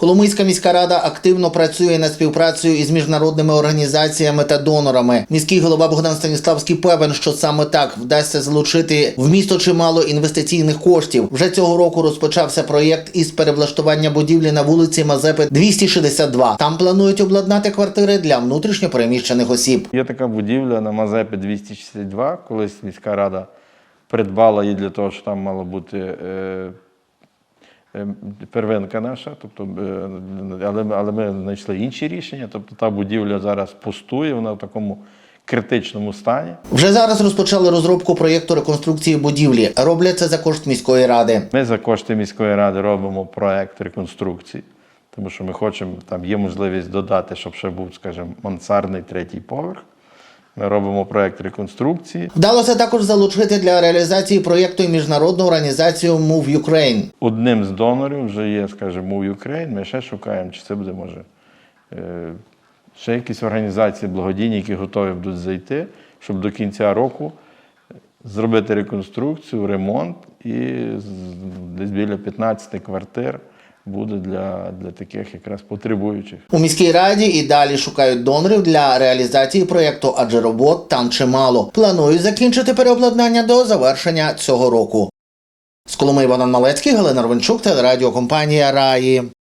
Коломийська міська рада активно працює над співпрацею із міжнародними організаціями та донорами. Міський голова Богдан Станіславський певен, що саме так вдасться залучити в місто чимало інвестиційних коштів. Вже цього року розпочався проєкт із переблаштування будівлі на вулиці Мазепи 262. Там планують обладнати квартири для внутрішньопереміщених осіб. Є така будівля на Мазепі 262, колись міська рада придбала її для того, що там мала бути е, первинка наша, тобто, е, але, але ми знайшли інші рішення. Тобто та будівля зараз пустує, вона в такому критичному стані. Вже зараз розпочали розробку проєкту реконструкції будівлі. Роблять це за кошт міської ради. Ми за кошти міської ради робимо проект реконструкції, тому що ми хочемо, там є можливість додати, щоб ще був, скажімо, мансардний третій поверх. Ми робимо проект реконструкції. Вдалося також залучити для реалізації проєкту міжнародну організацію Move Ukraine. Одним з донорів вже є, скажімо, Move Ukraine. Ми ще шукаємо, чи це буде може. е, Ще якісь організації благодійні, які готові будуть зайти, щоб до кінця року зробити реконструкцію, ремонт і десь біля 15 квартир буде для, для таких якраз потребуючих. У міській раді і далі шукають донорів для реалізації проєкту, адже робот там чимало. Планують закінчити переобладнання до завершення цього року. З Коломи Іван Малецький, Галина Рванчук, телерадіокомпанія Раї.